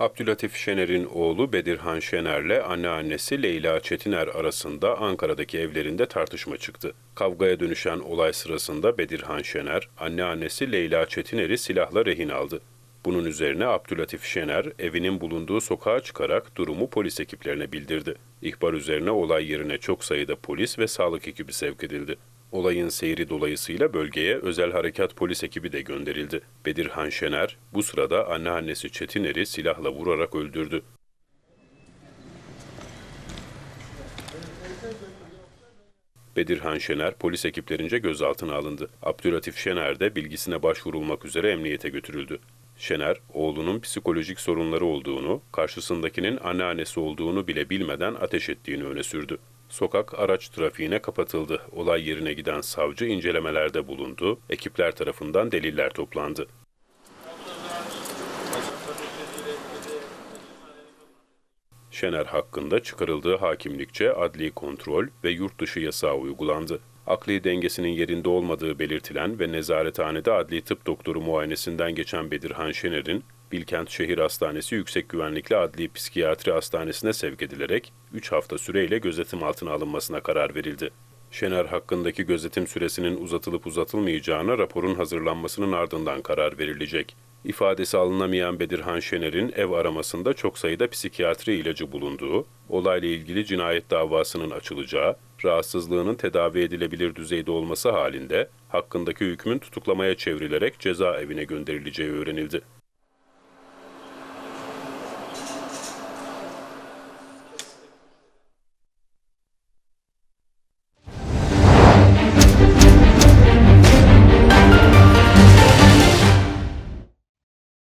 Abdülatif Şener'in oğlu Bedirhan Şener'le anneannesi Leyla Çetiner arasında Ankara'daki evlerinde tartışma çıktı. Kavgaya dönüşen olay sırasında Bedirhan Şener, anneannesi Leyla Çetiner'i silahla rehin aldı. Bunun üzerine Abdülatif Şener evinin bulunduğu sokağa çıkarak durumu polis ekiplerine bildirdi. İhbar üzerine olay yerine çok sayıda polis ve sağlık ekibi sevk edildi. Olayın seyri dolayısıyla bölgeye özel harekat polis ekibi de gönderildi. Bedirhan Şener bu sırada anneannesi Çetiner'i silahla vurarak öldürdü. Bedirhan Şener polis ekiplerince gözaltına alındı. Abdülatif Şener de bilgisine başvurulmak üzere emniyete götürüldü. Şener, oğlunun psikolojik sorunları olduğunu, karşısındakinin anneannesi olduğunu bile bilmeden ateş ettiğini öne sürdü. Sokak araç trafiğine kapatıldı. Olay yerine giden savcı incelemelerde bulundu. Ekipler tarafından deliller toplandı. Şener hakkında çıkarıldığı hakimlikçe adli kontrol ve yurt dışı yasağı uygulandı. Akli dengesinin yerinde olmadığı belirtilen ve nezarethanede adli tıp doktoru muayenesinden geçen Bedirhan Şener'in Bilkent Şehir Hastanesi Yüksek Güvenlikli Adli Psikiyatri Hastanesi'ne sevk edilerek 3 hafta süreyle gözetim altına alınmasına karar verildi. Şener hakkındaki gözetim süresinin uzatılıp uzatılmayacağına raporun hazırlanmasının ardından karar verilecek. İfadesi alınamayan Bedirhan Şener'in ev aramasında çok sayıda psikiyatri ilacı bulunduğu, olayla ilgili cinayet davasının açılacağı, rahatsızlığının tedavi edilebilir düzeyde olması halinde hakkındaki hükmün tutuklamaya çevrilerek cezaevine gönderileceği öğrenildi.